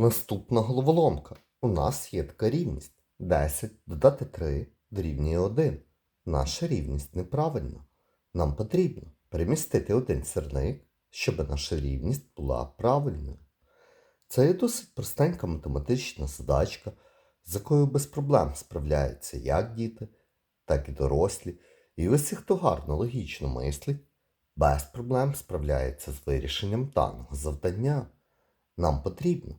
Наступна головоломка. У нас є така рівність. 10 додати 3 дорівнює 1. Наша рівність неправильна. Нам потрібно перемістити один сірник, щоб наша рівність була правильною. Це є досить простенька математична задачка, з якою без проблем справляються як діти, так і дорослі. І усі, хто гарно логічно мислить, без проблем справляється з вирішенням даного завдання. Нам потрібно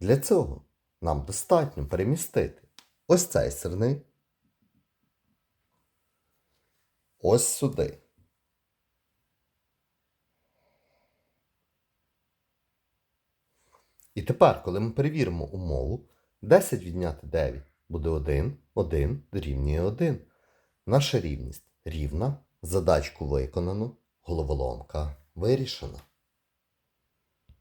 Для цього нам достатньо перемістити ось цей сирник ось сюди. І тепер, коли ми перевіримо умову, 10 відняти 9 буде 1, 1 дорівнює 1. Наша рівність рівна, задачку виконано, головоломка вирішена.